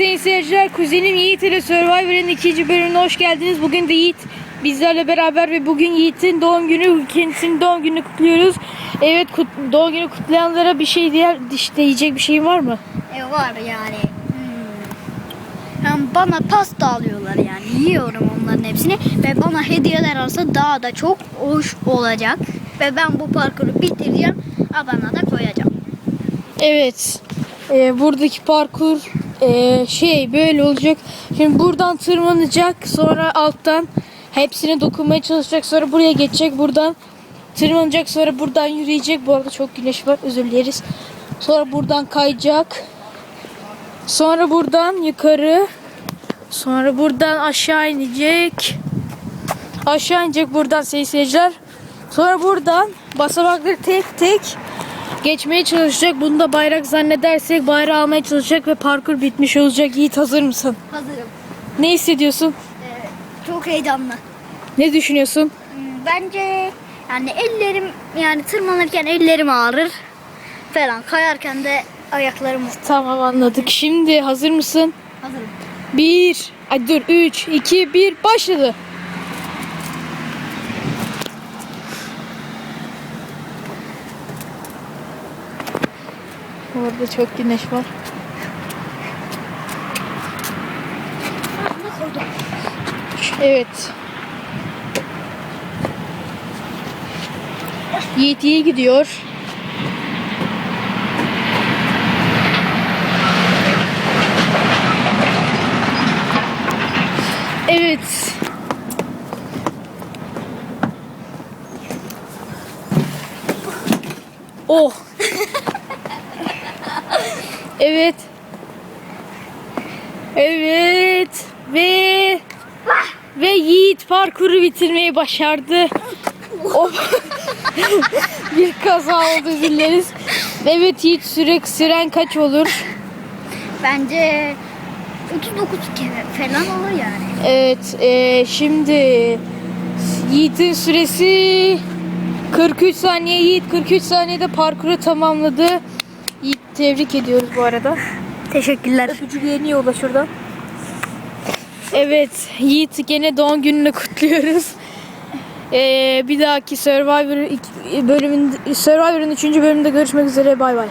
sayın seyirciler. Kuzenim Yiğit ile Survivor'ın ikinci bölümüne hoş geldiniz. Bugün de Yiğit bizlerle beraber ve bugün Yiğit'in doğum günü, kendisinin doğum gününü kutluyoruz. Evet kut- doğum günü kutlayanlara bir şey diğer diyecek bir şey var mı? E var yani. Hmm. Yani bana pasta alıyorlar yani. Yiyorum onların hepsini. Ve bana hediyeler alsa daha da çok hoş olacak. Ve ben bu parkuru bitireceğim. Abana da koyacağım. Evet. Ee, buradaki parkur ee, şey böyle olacak. Şimdi buradan tırmanacak. Sonra alttan hepsine dokunmaya çalışacak. Sonra buraya geçecek. Buradan tırmanacak. Sonra buradan yürüyecek. Bu arada çok güneş var. Özür dileriz. Sonra buradan kayacak. Sonra buradan yukarı. Sonra buradan aşağı inecek. Aşağı inecek buradan seyirciler. Sonra buradan basamakları tek tek geçmeye çalışacak. Bunu da bayrak zannedersek bayrağı almaya çalışacak ve parkur bitmiş olacak. Yiğit hazır mısın? Hazırım. Ne hissediyorsun? Ee, çok heyecanlı. Ne düşünüyorsun? Hmm, Bence yani ellerim yani tırmanırken ellerim ağrır falan. Kayarken de ayaklarım Tamam anladık. Şimdi hazır mısın? hazırım. Bir, ay dur 3, 2, 1 başladı. Orada çok güneş var. Evet. Yiğit iyi gidiyor. Evet. Oh. evet. Evet. Ve ve Yiğit parkuru bitirmeyi başardı. Bir kaza oldu dileriz. Evet Yiğit süre süren kaç olur? Bence 39 kere falan olur yani. Evet, e, şimdi Yiğit'in süresi 43 saniye. Yiğit 43 saniyede parkuru tamamladı. Yiğit tebrik ediyoruz bu arada. Teşekkürler. Öpücüklerini yolla şuradan. Evet, Yiğit gene doğum gününü kutluyoruz. E, bir dahaki Survivor bölümün Survivor'ın 3. bölümünde görüşmek üzere. Bay bay.